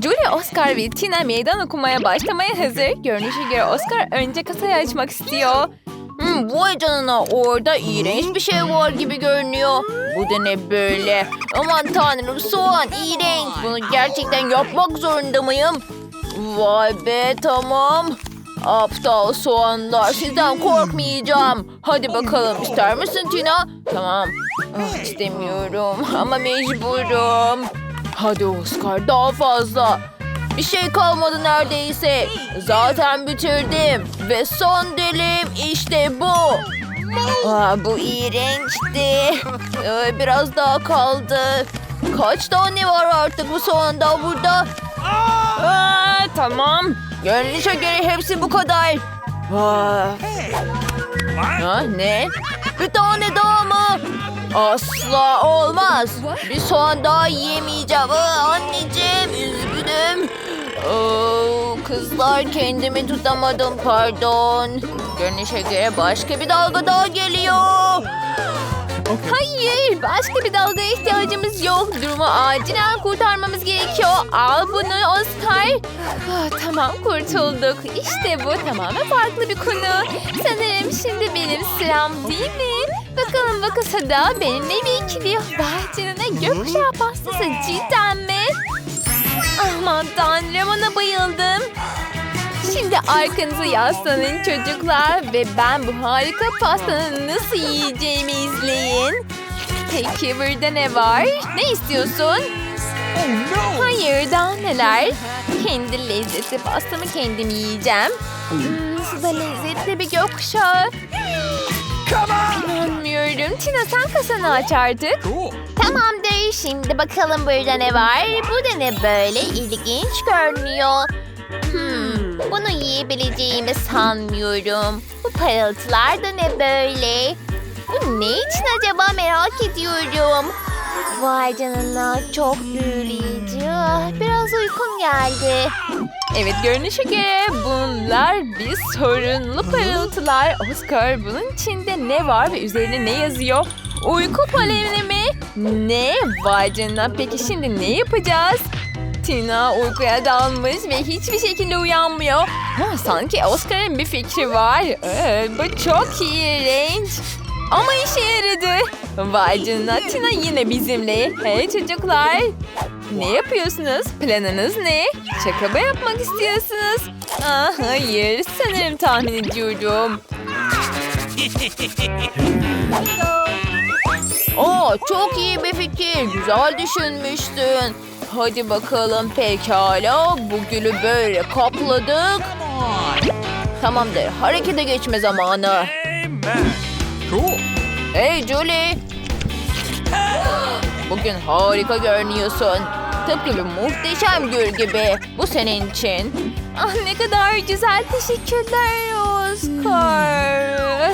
Julie, Oscar ve Tina meydan okumaya başlamaya hazır. Görünüşe göre Oscar önce kasayı açmak istiyor. Hmm, vay canına orada iğrenç bir şey var gibi görünüyor. Bu da ne böyle? Aman tanrım soğan iğrenç. Bunu gerçekten yapmak zorunda mıyım? Vay be tamam. Aptal soğanlar sizden korkmayacağım. Hadi bakalım ister misin Tina? Tamam. Ah, istemiyorum ama mecburum. Hadi Oscar daha fazla. Bir şey kalmadı neredeyse. Zaten bitirdim. Ve son dilim işte bu. Aa, bu iğrençti. Ee, biraz daha kaldı. Kaç tane var artık bu soğanda burada? Aa, tamam. Görünüşe göre hepsi bu kadar. Aa. Ha, ne? Bir? Asla olmaz. Bir soğan daha yiyemeyeceğim. Aa, anneciğim üzgünüm. Kızlar kendimi tutamadım pardon. Görünüşe göre başka bir dalga daha geliyor. Hayır, başka bir dalgaya ihtiyacımız yok. Durumu acilen kurtarmamız gerekiyor. Al bunu Oscar. Ah, tamam, kurtulduk. İşte bu tamamen farklı bir konu. Sanırım şimdi benim sıram değil mi? Bakalım bu kasada benimle bir ikili. Vay canına gökkuşağı pastası cidden mi? Aman tanrım ona bayıldım. Şimdi arkanıza yaslanın çocuklar ve ben bu harika pastanın nasıl yiyeceğimi izleyin. Peki burada ne var? Ne istiyorsun? Hayır daha neler? Kendi lezzetli pastamı kendim yiyeceğim. Hmm, da lezzetli bir gökkuşağı. İnanmıyorum. Tina sen kasanı aç artık. Tamamdır. Şimdi bakalım burada ne var? Bu da ne böyle ilginç görünüyor. Hmm, bunu yiyebileceğimi sanmıyorum. Bu parıltılar da ne böyle? Bu ne için acaba merak ediyorum. Vay canına çok büyüleyici. Ah, Biraz uykum geldi. Evet görünüşe göre bunlar bir sorunlu parıltılar. Oscar bunun içinde ne var ve üzerine ne yazıyor? Uyku poleni mi? Ne? Vay canına peki şimdi ne yapacağız? Tina uykuya dalmış ve hiçbir şekilde uyanmıyor. Ha, sanki Oscar'ın bir fikri var. Ee, bu çok iğrenç. Ama işe yaradı. Vay canına Tina yine bizimle. Hey çocuklar. Ne yapıyorsunuz? Planınız ne? Şaka mı yapmak istiyorsunuz? Aa, hayır sanırım tahmin ediyorum. Aa, çok iyi bir fikir. Güzel düşünmüştün. Hadi bakalım pekala. Bu gülü böyle kapladık. Tamamdır. Harekete geçme zamanı. Hey Julie. Bugün harika görünüyorsun. Tıpkı bir muhteşem gül gibi. Bu senin için. Ah ne kadar güzel. Teşekkürler Oscar.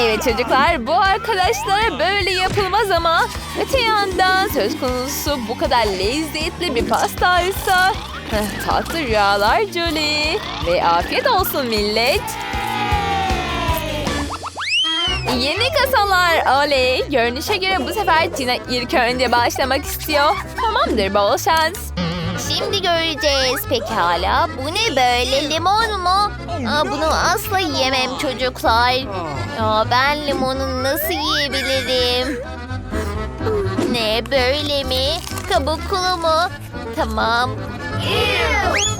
Evet çocuklar bu arkadaşlara böyle yapılmaz ama öte yandan söz konusu bu kadar lezzetli bir pastaysa eh, tatlı rüyalar Julie ve afiyet olsun millet. Yeni kasalar oley. Görünüşe göre bu sefer Tina ilk önce başlamak istiyor. Tamamdır bol şans. Şimdi göreceğiz. Pekala. Bu ne böyle? Limon mu? Aa, bunu asla yiyemem çocuklar. Ya ben limonu nasıl yiyebilirim? Ne böyle mi? Kabuklu mu? Tamam. Aa,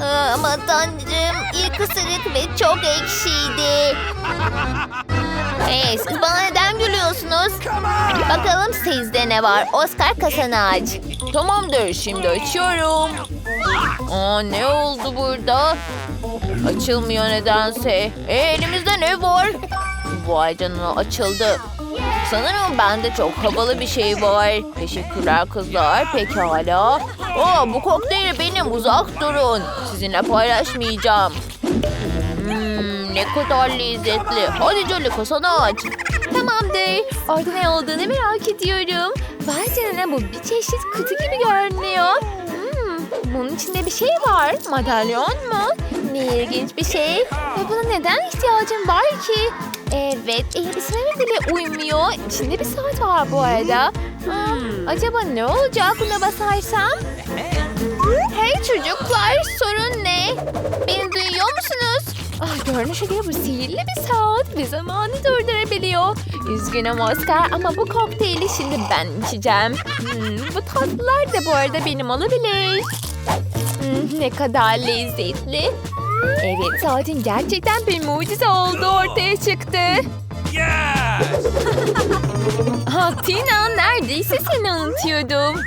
Ama tanrım ilk ısırık ve çok ekşiydi. Hey bana neden gülüyorsunuz? Bakalım sizde ne var? Oscar kasanı aç. Tamamdır. Şimdi açıyorum. Aa, ne oldu burada? Açılmıyor nedense. E, elimizde ne var? Vay canına açıldı. Sanırım bende çok havalı bir şey var. Teşekkürler kızlar. Pekala. Aa, bu kokteyl benim. Uzak durun. Sizinle paylaşmayacağım. Hmm, ne kadar lezzetli. Hadi Jolly kasanı aç. Tamamdır. Orada ne olduğunu merak ediyorum. Vay canına bu bir çeşit kutu gibi görünüyor. Hmm, bunun içinde bir şey var. Madalyon mu? Ne ilginç bir şey. Ve buna neden ihtiyacım var ki? Evet, eh, elbiseler bile uymuyor. İçinde bir saat var bu arada. Hmm, acaba ne olacak buna basarsam? Hey çocuklar, sorun ne? Beni duyuyor musunuz? Ah, görünüşe göre bu sihirli bir saat ve zamanı durdurabiliyor. Üzgünüm Oscar ama bu kokteyli şimdi ben içeceğim. Hmm, bu tatlılar da bu arada benim olabilir. Hmm, ne kadar lezzetli. Evet saatin gerçekten bir mucize oldu çıktı. Yes! Ha Tina neredeyse seni unutuyordum.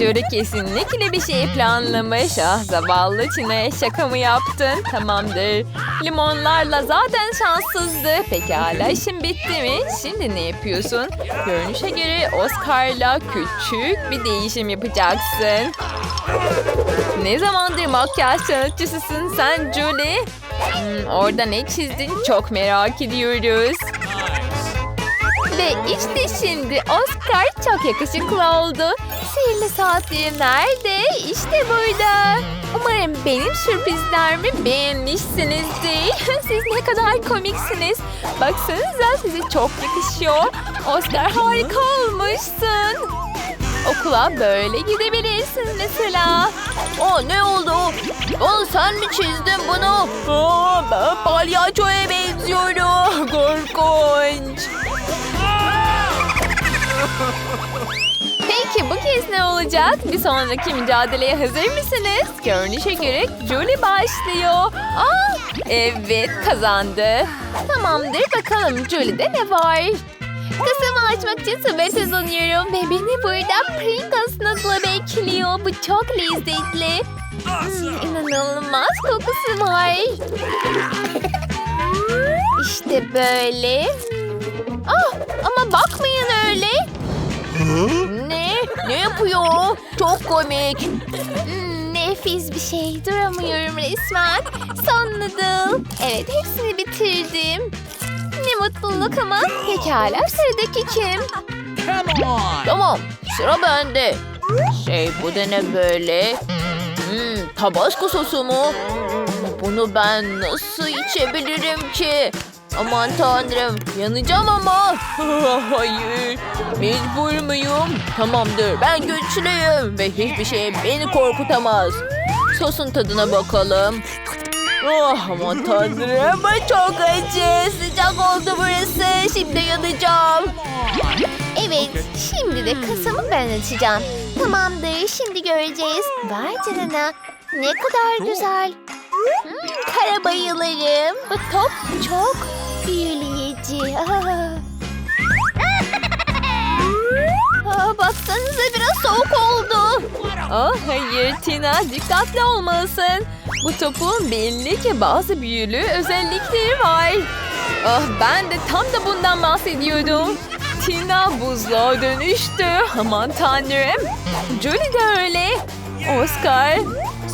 Jory kesinlikle bir şey planlamış. Ah zavallı Tina'ya şaka mı yaptın? Tamamdır. Limonlarla zaten şanssızdı. Pekala işin bitti mi? Şimdi ne yapıyorsun? Görünüşe göre Oscar'la küçük bir değişim yapacaksın. Ne zamandır makyaj sanatçısısın sen Julie? Hmm, orada ne çizdin çok merak ediyoruz. Ve işte şimdi Oscar çok yakışıklı oldu. Sihirli saatlerim nerede? İşte burada. Umarım benim sürprizlerimi beğenmişsinizdir. Siz ne kadar komiksiniz. Baksanıza size çok yakışıyor. Oscar harika olmuşsun. Okula böyle gidebilirsin mesela. Aa ne oldu? Aa sen mi çizdin bunu? Aa ben palyaçoya benziyorum. Korkunç. Peki bu kez ne olacak? Bir sonraki mücadeleye hazır mısınız? Görünüşe göre Julie başlıyor. Aa, evet kazandı. Tamamdır bakalım Julie'de ne var? Kasımı açmak için sabırsızlanıyorum ve beni burada Pringles noodle bekliyor. Bu çok lezzetli. Hmm, inanılmaz kokusu var. İşte böyle. Ah, ama bakmayın öyle. Ne? Ne yapıyor? Çok komik. Hmm, nefis bir şey. Duramıyorum resmen. Son noodle. Evet hepsini bitirdim. Ne mutluluk ama. Pekala sıradaki kim? Come on! Tamam sıra bende. Şey bu da ne böyle? Hmm, tabasco sosu mu? Bunu ben nasıl içebilirim ki? Aman tanrım yanacağım ama. Hayır mecbur muyum? Tamamdır ben güçlüyüm ve hiçbir şey beni korkutamaz. Sosun tadına bakalım. Oh aman tanrım çok acı. Sıcak oldu burası. Şimdi yanacağım. Evet şimdi de kasamı ben açacağım. Tamamdır şimdi göreceğiz. Vay canına. Ne kadar güzel. Hmm, kara bayılırım. Bu top çok büyüleyici. Aa. Aa, baksanıza biraz soğuk oldu. Oh hayır Tina dikkatli olmalısın. Bu topun belli ki bazı büyülü özellikleri var. Ah ben de tam da bundan bahsediyordum. Tina buzluğa dönüştü. Aman tanrım. Julie de öyle. Oscar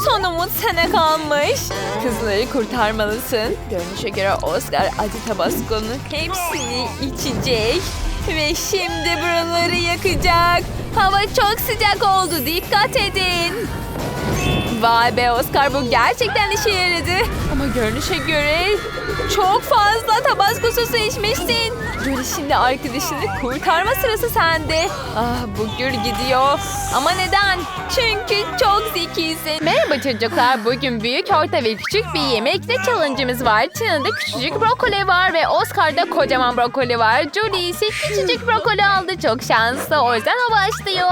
son umut sana kalmış. Kızları kurtarmalısın. Görünüşe göre Oscar acı tabaskonun hepsini içecek. Ve şimdi buraları yakacak. Hava çok sıcak oldu. Dikkat edin. Vay be Oscar bu gerçekten işe yaradı. Ama görünüşe göre çok fazla tabasco sosu içmişsin. Julie şimdi arkadaşını kurtarma sırası sende. Ah bu gür gidiyor. Ama neden? Çünkü çok zekisin. Merhaba çocuklar. Bugün büyük, orta ve küçük bir yemekte challenge'ımız var. Tina'da küçücük brokoli var ve Oscar'da kocaman brokoli var. Julie ise küçücük brokoli aldı. Çok şanslı. O yüzden o başlıyor.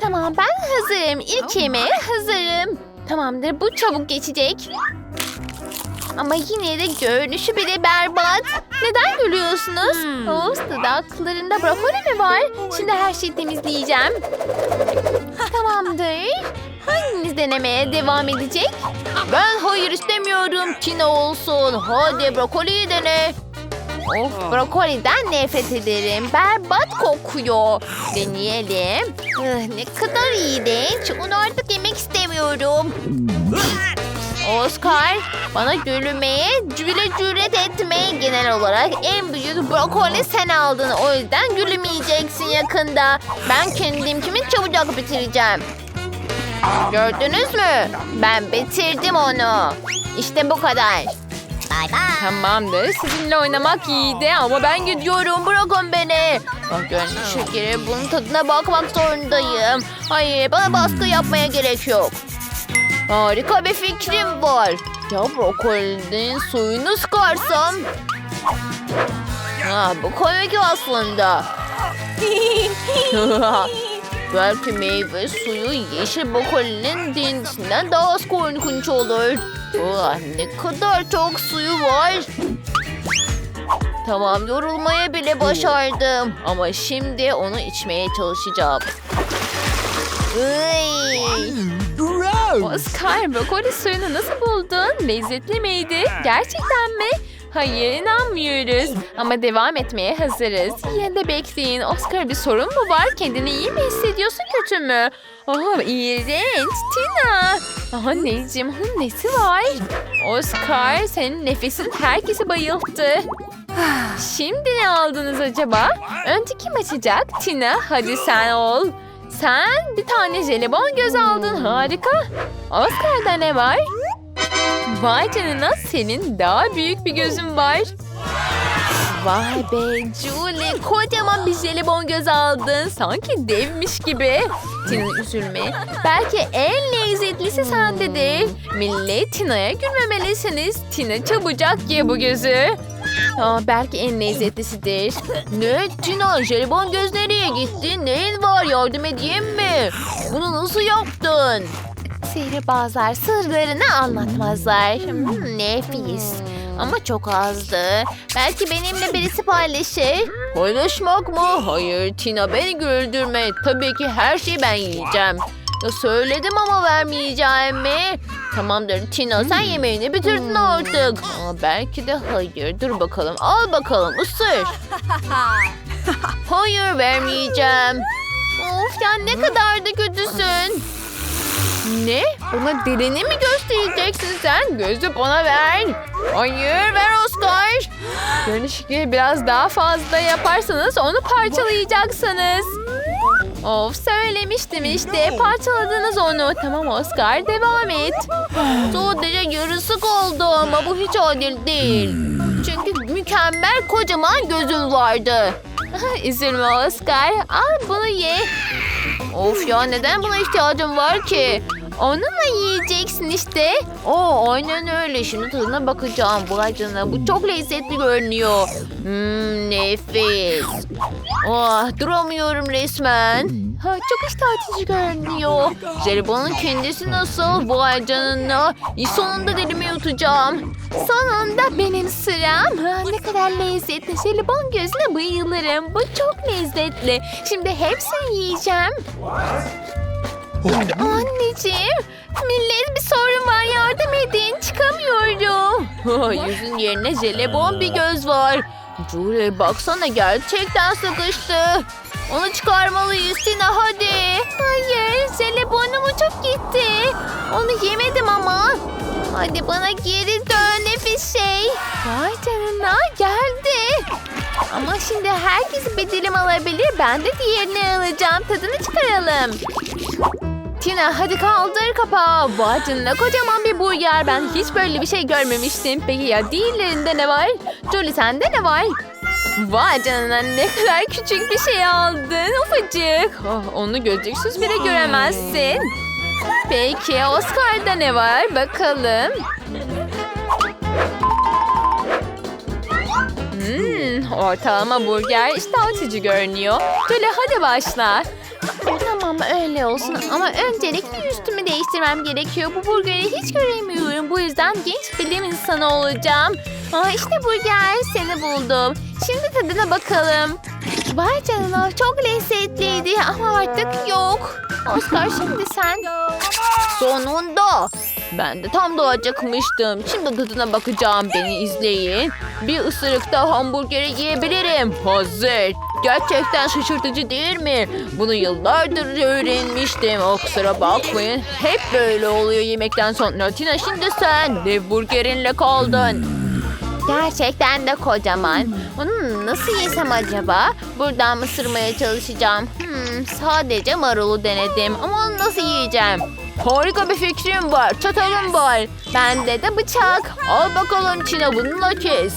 Tamam ben hazırım. İlk yemeğe hazırım. Tamamdır bu çabuk geçecek. Ama yine de görünüşü bile berbat. Neden gülüyorsunuz? Of dudaklarında brokoli mi var? Şimdi her şeyi temizleyeceğim. Tamamdır. Hanginiz denemeye devam edecek? Ben hayır istemiyorum. Tina olsun. Hadi brokoliyi dene. Of brokoliden nefret ederim. Berbat kokuyor. Deneyelim. Ne kadar iğrenç. Onu artık yemek istemiyorum. Oscar, bana gülmeye, cüre cüret etmeye genel olarak en büyük brokoli sen aldın. O yüzden gülmeyeceksin yakında. Ben kendimkimi çabucak bitireceğim. Gördünüz mü? Ben bitirdim onu. İşte bu kadar. Tamamdır. Sizinle oynamak iyiydi ama ben gidiyorum. Bırakın beni. Görünüşe göre bunun tadına bakmak zorundayım. Hayır bana baskı yapmaya gerek yok. Harika bir fikrim var. Ya brokolinin suyunu sıkarsam? Ha, bu komik aslında. Belki meyve suyu yeşil brokolinin denizinden daha az korkunç olur. Ah, ne kadar çok suyu var. Tamam yorulmaya bile başardım. Ama şimdi onu içmeye çalışacağım. Oscar brokoli suyunu nasıl buldun? Lezzetli miydi? Gerçekten mi? Hayır inanmıyoruz. Ama devam etmeye hazırız. Yine de bekleyin. Oscar bir sorun mu var? Kendini iyi mi hissediyorsun kötü mü? Oh iğrenç Tina. Aha Necim onun nesi var? Oscar senin nefesin herkesi bayılttı. Şimdi ne aldınız acaba? Önce kim açacak? Tina hadi sen ol. Sen bir tane jelibon göz aldın. Harika. Oscar'da ne var? Vay canına senin daha büyük bir gözün var. Vay be Julie kocaman bir jelibon göz aldın. Sanki devmiş gibi. Tina üzülme. Belki en lezzetlisi sendedir. Millet Tina'ya gülmemelisiniz. Tina çabucak ye bu gözü. Aa, belki en lezzetlisidir. Ne Tina jelibon göz nereye gitti? Neyin var yardım edeyim mi? Bunu nasıl yaptın? Sihirbazlar sırlarını anlatmazlar. Hmm, nefis. Ama çok azdı. Belki benimle birisi paylaşır. Paylaşmak mı? Hayır Tina beni güldürme. Tabii ki her şeyi ben yiyeceğim. Ya söyledim ama vermeyeceğim mi? Tamamdır Tina sen yemeğini bitirdin artık. Aa, belki de hayır. Dur bakalım. Al bakalım ısır. hayır vermeyeceğim. Of ya ne kadar da kötüsün. Ne? Bana dilini mi göstereceksin sen? Gözü bana ver. Hayır ver Oscar. Görünüşü biraz daha fazla yaparsanız onu parçalayacaksınız. Of söylemiştim işte parçaladınız onu. Tamam Oscar devam et. Sadece yarısı kaldı ama bu hiç adil değil. Çünkü mükemmel kocaman gözüm vardı. Üzülme Oscar. Al bunu ye. Of ya neden buna ihtiyacım var ki? Onunla yiyeceksin işte. Oo aynen öyle. Şimdi tadına bakacağım. Vay canına bu çok lezzetli görünüyor. Hmm, nefis. Ah duramıyorum resmen. Ha, çok iştah açıcı görünüyor. Jelibonun kendisi nasıl? Vay canına. Sonunda dilimi yutacağım. Sonunda benim sıram. Ha, ne kadar lezzetli. Jelibon gözüne bayılırım. Bu çok lezzetli. Şimdi hepsini yiyeceğim. Anneciğim, millet bir sorun var yardım edin. Çıkamıyorum. Yüzün yerine jelibon bir göz var. Julie baksana gerçekten sıkıştı. Onu çıkarmalıyız Tina hadi. Hayır, jelibonum uçup gitti. Onu yemedim ama. Hadi bana geri dön nefis şey. Vay canına geldi. Ama şimdi herkes bir dilim alabilir. Ben de diğerini alacağım. Tadını çıkaralım. Tina hadi kaldır kapağı. Vay canına kocaman bir burger. Ben hiç böyle bir şey görmemiştim. Peki ya diğerlerinde ne var? Julie sende ne var? Vay canına ne kadar küçük bir şey aldın ufacık. Oh, onu gözlüksüz bile göremezsin. Peki Oscar'da ne var bakalım. Hmm, ortalama burger işte açıcı görünüyor. Şöyle hadi başla. Tamam öyle olsun ama öncelikle üstümü değiştirmem gerekiyor. Bu burgeri hiç göremiyorum. Bu yüzden genç bilim insanı olacağım. Aa, işte burger seni buldum. Şimdi tadına bakalım. Vay canına çok lezzetliydi ama artık yok. Oscar şimdi sen. Sonunda. Ben de tam da. Şimdi tadına bakacağım. Beni izleyin. Bir ısırıkta hamburgeri yiyebilirim. Hazır. Gerçekten şaşırtıcı değil mi? Bunu yıllardır öğrenmiştim. O kusura bakmayın. Hep böyle oluyor yemekten sonra. Tina şimdi sen dev burgerinle kaldın. Gerçekten de kocaman. Onu nasıl yesem acaba? Buradan ısırmaya çalışacağım. Hmm, sadece marulu denedim ama onu nasıl yiyeceğim? Harika bir fikrim var. Çatalım var. Bende de bıçak. Al bakalım Tina bununla kes.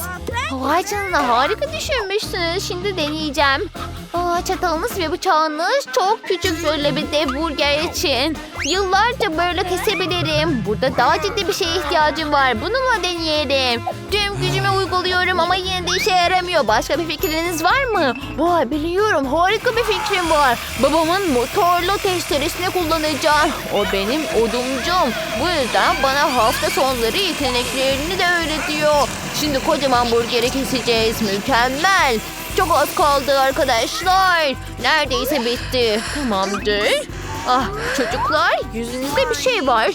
Vay canına harika düşünmüşsünüz. Şimdi deneyeceğim. Aa, çatalınız ve bıçağınız çok küçük böyle bir dev burger için. Yıllarca böyle kesebilirim. Burada daha ciddi bir şeye ihtiyacım var. Bununla deneyelim. Tüm gücümü uyguluyorum ama yine de işe yaramıyor. Başka bir fikriniz var mı? Vay biliyorum harika bir fikrim var. Babamın motorlu testeresini kullanacağım. O benim odumcum. Bu yüzden bana hafta sonları yeteneklerini de öğretiyor. Şimdi kocaman burgeri keseceğiz. Mükemmel. Çok az kaldı arkadaşlar. Neredeyse bitti. Tamamdır. Ah çocuklar yüzünüzde bir şey var.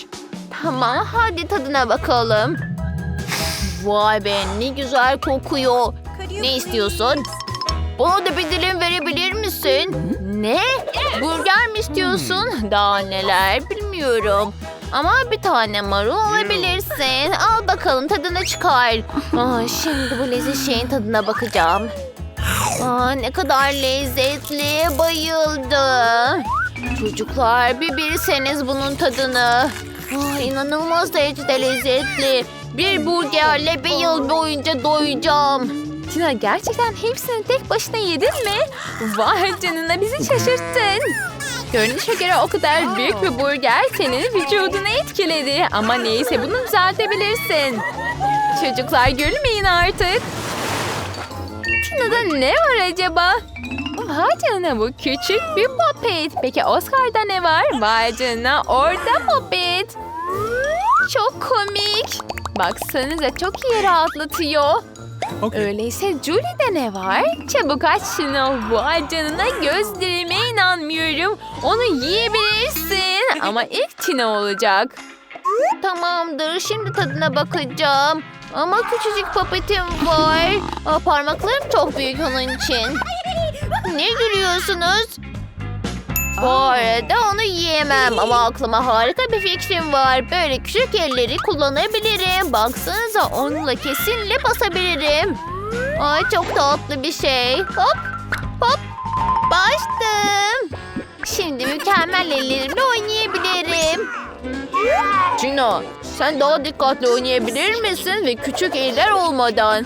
Tamam hadi tadına bakalım. Vay be ne güzel kokuyor. Ne istiyorsun? Bana da bir dilim verebilir misin? Ne? Burger mi istiyorsun? Daha neler bilmiyorum. Ama bir tane marul alabilirsin. Al bakalım tadını çıkar. Aa, şimdi bu leziz şeyin tadına bakacağım. Aa, ne kadar lezzetli. Bayıldım. Çocuklar bir bilseniz bunun tadını. Aa, inanılmaz derecede lezzetli. Bir burgerle bir yıl boyunca doyacağım. Tina gerçekten hepsini tek başına yedin mi? Vay canına bizi şaşırttın. Görünüşe göre o kadar büyük bir burger senin vücudunu etkiledi. Ama neyse bunu düzeltebilirsin. Çocuklar gülmeyin artık. Tina'da ne var acaba? Vay canına bu küçük bir popet. Peki Oscar'da ne var? Vay canına orada popet. Çok komik. Baksanıza çok iyi rahatlatıyor. Öyleyse Julie'de ne var? Çabuk aç şunu. Vay canına gözlerime inanmıyorum. Onu yiyebilirsin. Ama ilk Tina olacak. Tamamdır şimdi tadına bakacağım. Ama küçücük papetim var. Aa, parmaklarım çok büyük onun için. Ne gülüyorsunuz? Bu arada onu yiyemem ama aklıma harika bir fikrim var. Böyle küçük elleri kullanabilirim. Baksanıza onunla kesinlikle basabilirim. Ay çok tatlı bir şey. Hop hop bastım. Şimdi mükemmel ellerimle oynayabilirim. Tina sen daha dikkatli oynayabilir misin ve küçük eller olmadan?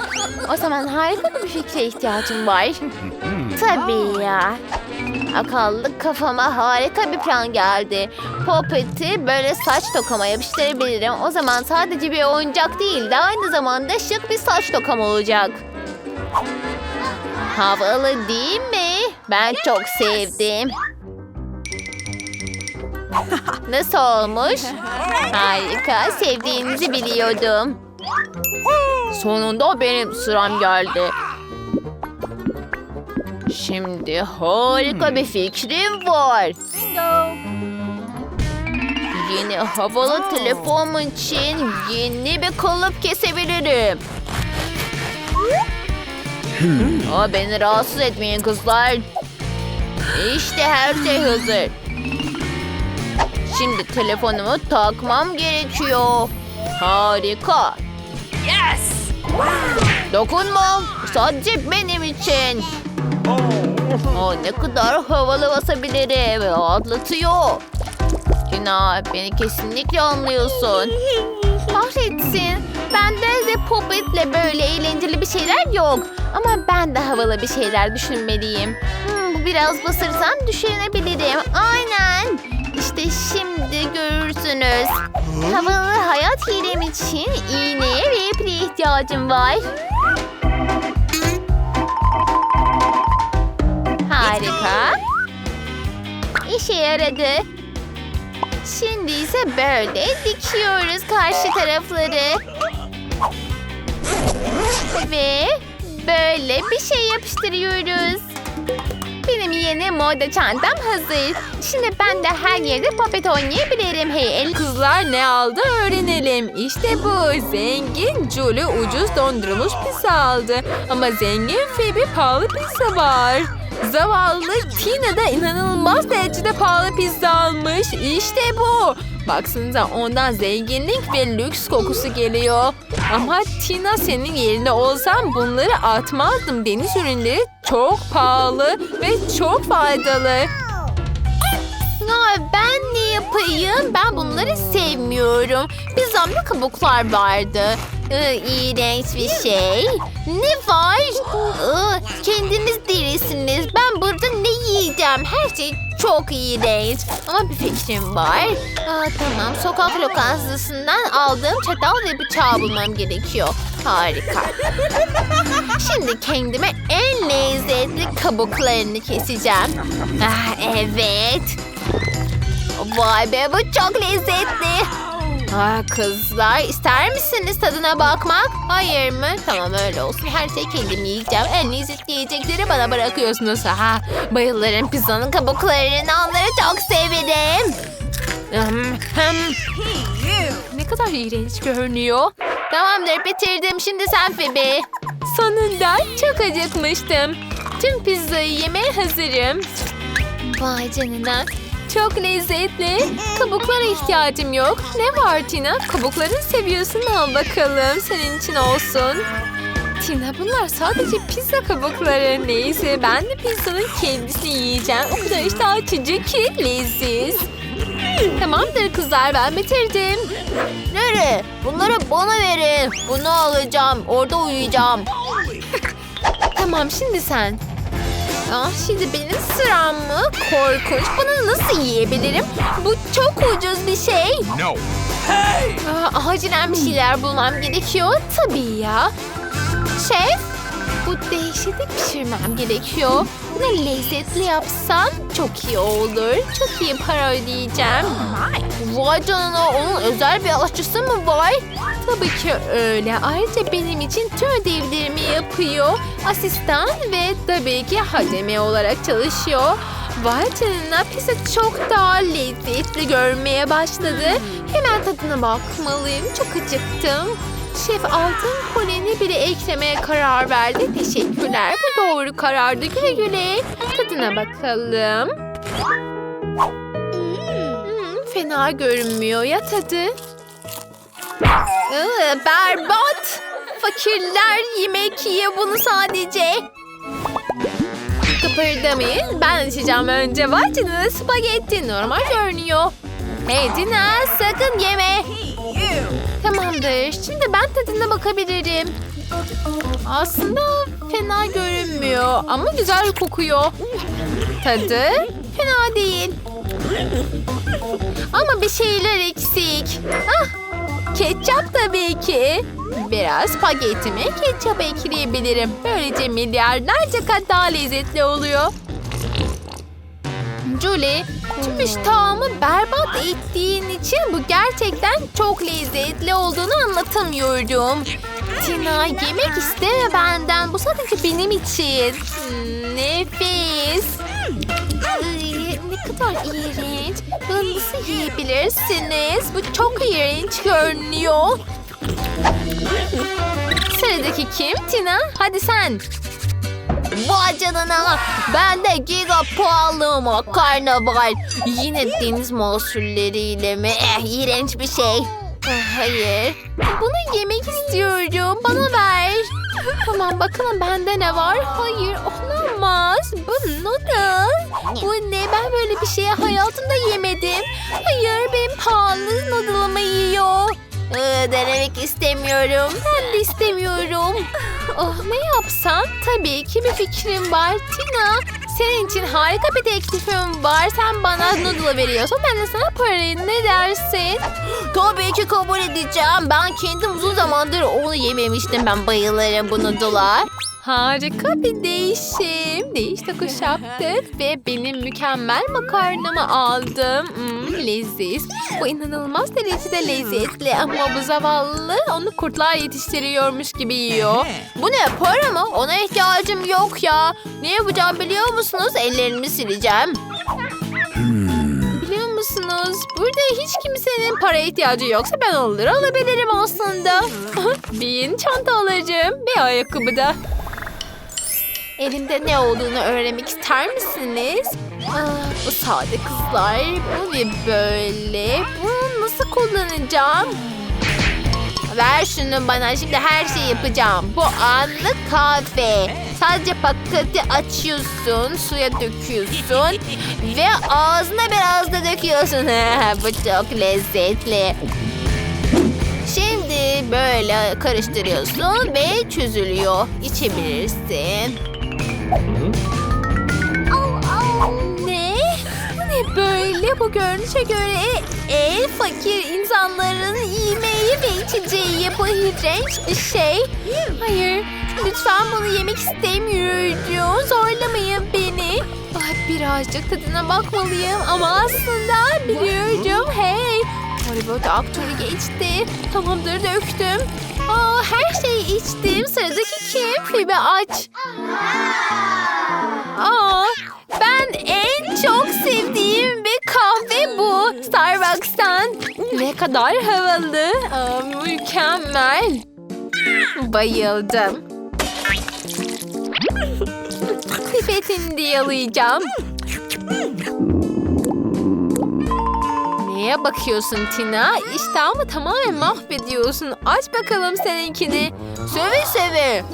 O zaman harika bir fikre ihtiyacım var. Tabii ya. Akıllı kafama harika bir plan geldi. Popet'i böyle saç tokama yapıştırabilirim. O zaman sadece bir oyuncak değil de aynı zamanda şık bir saç tokam olacak. Havalı değil mi? Ben çok sevdim. Nasıl olmuş? Harika, sevdiğinizi biliyordum. Sonunda benim sıram geldi. Şimdi harika bir fikrim var. Yeni havalı telefonum için yeni bir kalıp kesebilirim. Aa, beni rahatsız etmeyin kızlar. İşte her şey hazır. Şimdi telefonumu takmam gerekiyor. Harika. Dokunma. Sadece benim için. Aa, ne kadar havalı basabilirim. Rahatlatıyor. Tina beni kesinlikle anlıyorsun. Kahretsin. Bende de Puppet'le böyle eğlenceli bir şeyler yok. Ama ben de havalı bir şeyler düşünmeliyim. Hmm, biraz basırsam düşünebilirim. Aynen. Görürsünüz. Havalı hayat hilem için iğneye ve ipliğe ihtiyacım var. Harika. İşe yaradı. Şimdi ise böyle dikiyoruz karşı tarafları. Ve böyle bir şey yapıştırıyoruz. Benim yeni moda çantam hazır. Şimdi ben de her yerde popet oynayabilirim. Hey el Kızlar ne aldı öğrenelim. İşte bu. Zengin Julie ucuz dondurulmuş pizza aldı. Ama zengin Phoebe pahalı pizza var. Zavallı Tina da inanılmaz derecede pahalı pizza almış. İşte bu. Baksanıza ondan zenginlik ve lüks kokusu geliyor. Ama Tina senin yerinde olsam bunları atmazdım. Deniz ürünleri çok pahalı ve çok faydalı. Ya ben ne yapayım? Ben bunları sevmiyorum. Pizzamda kabuklar vardı. Iı, iğrenç bir şey. Ne var? Kendiniz delisiniz. Ben burada ne yiyeceğim? Her şey çok iğrenç. Ama bir fikrim var. Aa, tamam, sokak lokantasından aldığım çatal ve bıçağı bulmam gerekiyor. Harika. Şimdi kendime en lezzetli kabuklarını keseceğim. Ah, evet. Vay be bu çok lezzetli. Aa, kızlar ister misiniz tadına bakmak? Hayır mı? Tamam öyle olsun. Her şeyi kendim yiyeceğim. En lezzetli yiyecekleri bana bırakıyorsunuz. Ha, bayılırım pizzanın kabuklarını. Onları çok severim. Ne kadar iğrenç görünüyor. Tamamdır bitirdim. Şimdi sen Phoebe. Sonunda çok acıkmıştım. Tüm pizzayı yemeye hazırım. Vay canına. Çok lezzetli. Kabuklara ihtiyacım yok. Ne var Tina? Kabuklarını seviyorsun. Al bakalım. Senin için olsun. Tina bunlar sadece pizza kabukları. Neyse ben de pizzanın kendisini yiyeceğim. O kadar işte açıcı ki leziz. Tamamdır kızlar ben bitirdim. Nereye? Bunları bana verin. Bunu alacağım. Orada uyuyacağım. tamam şimdi sen. Ah şimdi benim sıram mı? Korkunç. Bunu nasıl yiyebilirim? Bu çok ucuz bir şey. No. Hey! Aa, acilen bir şeyler bulmam gerekiyor. Tabii ya. Şef, bu dehşeti pişirmem gerekiyor. Bunu lezzetli yapsam çok iyi olur. Çok iyi para ödeyeceğim. Vay canına onun özel bir aşçısı mı var? Tabii ki öyle. Ayrıca benim için tüm ödevlerimi yapıyor. Asistan ve tabii ki hademe olarak çalışıyor. Vay canına pizza çok daha lezzetli görmeye başladı. Hemen tadına bakmalıyım. Çok acıktım. Şef altın koleni bile eklemeye karar verdi. Teşekkürler. Bu doğru karardı. Güle güle. Tadına bakalım. Hmm, fena görünmüyor ya tadı. Iı, berbat. Fakirler yemek yiyor bunu sadece. Kıpırdamayın. Ben açacağım önce. Vay canına spagetti normal görünüyor. Hey Dina sakın yeme. Ben tadına bakabilirim. Aslında fena görünmüyor ama güzel kokuyor. Tadı fena değil. Ama bir şeyler eksik. Ah, ketçap tabii ki. Biraz spagettime ketçap ekleyebilirim. Böylece milyarlarca kat daha lezzetli oluyor. Julie, tüm iştahımı berbat ettiğin için bu gerçekten çok lezzetli olduğunu anlatamıyorum. Tina yemek isteme benden. Bu sadece benim için. Nefis. Ay, ne kadar iğrenç. Bunu nasıl yiyebilirsiniz? Bu çok iğrenç görünüyor. Sıradaki kim Tina? Hadi sen. Vay canına. Bende giga pahalı makarna. Yine deniz mahsulleriyle mi? Eh, iğrenç bir şey. Ah, Hayır. Bunu yemek istiyorum. Bana ver. Tamam bakalım bende ne var? Hayır olamaz. Bu noodle. Bu ne? Ben böyle bir şeye hayatımda yemedim. Hayır benim pahalı noodle'ımı yiyor. Ee, denemek istemiyorum. Ben de istemiyorum. Oh, ne yapsam? Tabii ki bir fikrim var. Tina, senin için harika bir teklifim var. Sen bana noodle veriyorsun. Ben de sana parayı ne dersin? Tabii ki kabul edeceğim. Ben kendim uzun zamandır onu yememiştim. Ben bayılırım bu noodle'a. Harika bir değişim. Değiş tokuş yaptık ve benim mükemmel makarnamı aldım. Hmm, leziz. Bu inanılmaz derecede lezzetli ama bu zavallı onu kurtlar yetiştiriyormuş gibi yiyor. Bu ne para mı? Ona ihtiyacım yok ya. Ne yapacağım biliyor musunuz? Ellerimi sileceğim. Biliyor musunuz? Burada hiç kimsenin para ihtiyacı yoksa ben onları alabilirim aslında. bir yeni çanta alacağım. Bir ayakkabı da. Elimde ne olduğunu öğrenmek ister misiniz? Ah, bu sade kızlar. Bu ve böyle. Bunu nasıl kullanacağım? Ver şunu bana. Şimdi her şeyi yapacağım. Bu anlık kahve. Sadece paketi açıyorsun, suya döküyorsun ve ağzına biraz da döküyorsun. bu çok lezzetli. Şimdi Böyle karıştırıyorsun ve çözülüyor. İçebilirsin. Ne? Bu ne böyle? Bu görünüşe göre en fakir insanların yemeği ve içeceği bu iğrenç bir şey. Hayır, lütfen bunu yemek istemiyorum. Zorlamayın beni. Ay, birazcık tadına bakmalıyım ama aslında biliyorum. Hey, Hollywood aktörü geçti. Tamamdır döktüm. Aa, her şeyi içtim. Sıradaki kim? Phoebe aç. Aa, ben en çok sevdiğim bir kahve bu. Starbucks'tan. Ne kadar havalı. Aa, mükemmel. Bayıldım. Pipetini de yalayacağım. Neye bakıyorsun Tina? İştahımı tamamen mahvediyorsun. Aç bakalım seninkini. Seve seve.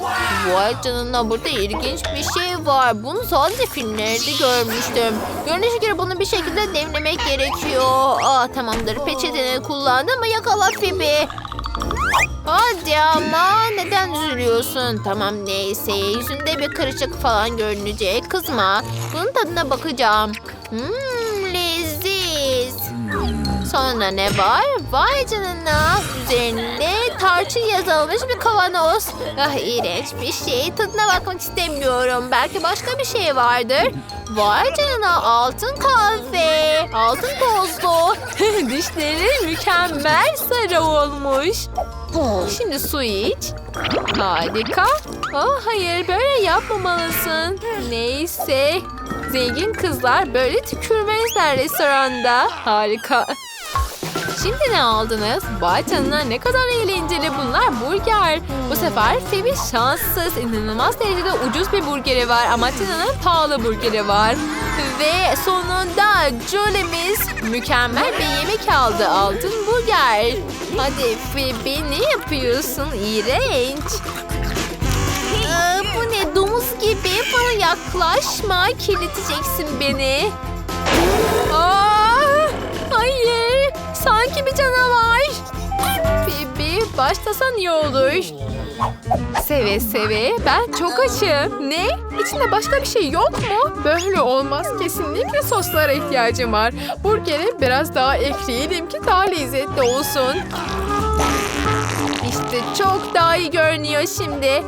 Vay canına burada ilginç bir şey var. Bunu sadece filmlerde görmüştüm. Görünüşe göre bunu bir şekilde demlemek gerekiyor. Aa tamamdır peçeteni kullandım ama yakala Phoebe. Hadi ama neden üzülüyorsun? Tamam neyse yüzünde bir kırışık falan görünecek. Kızma. Bunun tadına bakacağım. Hmm. Sonra ne var? Vay canına. Üzerinde tarçın yazılmış bir kavanoz. Ah iğrenç bir şey. Tadına bakmak istemiyorum. Belki başka bir şey vardır. Vay canına altın kahve. Altın tozlu. Dişlerin mükemmel sarı olmuş. Şimdi su iç. Harika. Oh, hayır böyle yapmamalısın. Neyse. Zengin kızlar böyle tükürmezler restoranda. Harika. Şimdi ne aldınız? Vay canına ne kadar eğlenceli bunlar burger. Bu sefer Phoebe şanssız. inanılmaz derecede ucuz bir burgeri var ama Tina'nın pahalı burgeri var. Ve sonunda Julie'miz mükemmel bir yemek aldı. Altın burger. Hadi Phoebe ne yapıyorsun? İğrenç. Aa, bu ne domuz gibi bana yaklaşma kirleteceksin beni. Aa, sanki bir canavar. Phoebe başlasan iyi olur. Seve seve ben çok açım. Ne? İçinde başka bir şey yok mu? Böyle olmaz. Kesinlikle soslara ihtiyacım var. Burgere biraz daha ekleyelim ki daha lezzetli olsun. İşte çok daha iyi görünüyor şimdi.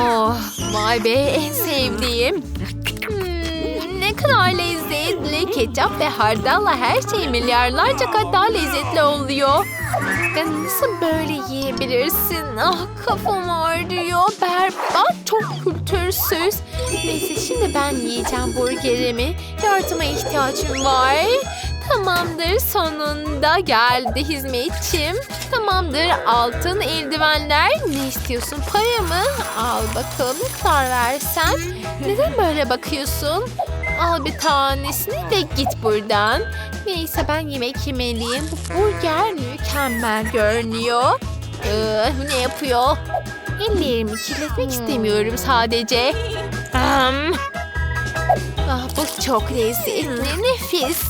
Oh, vay be en sevdiğim. Ne kadar lezzetli. Ketçap ve hardalla her şey milyarlarca kat daha lezzetli oluyor. Ya nasıl böyle yiyebilirsin? Ah kafam ağrıyor. Berbat, çok kültürsüz. Neyse şimdi ben yiyeceğim burgerimi. Yardıma ihtiyacım var. Tamamdır sonunda geldi hizmetçim. Tamamdır altın eldivenler. Ne istiyorsun para mı? Al bakalım ne versem. Neden böyle bakıyorsun? Al bir tanesini de git buradan. Neyse ben yemek yemeliyim. Bu burger mükemmel görünüyor. Ee, ne yapıyor? Ellerimi kirletmek istemiyorum sadece. Hmm. Ah, bu çok lezzetli, nefis.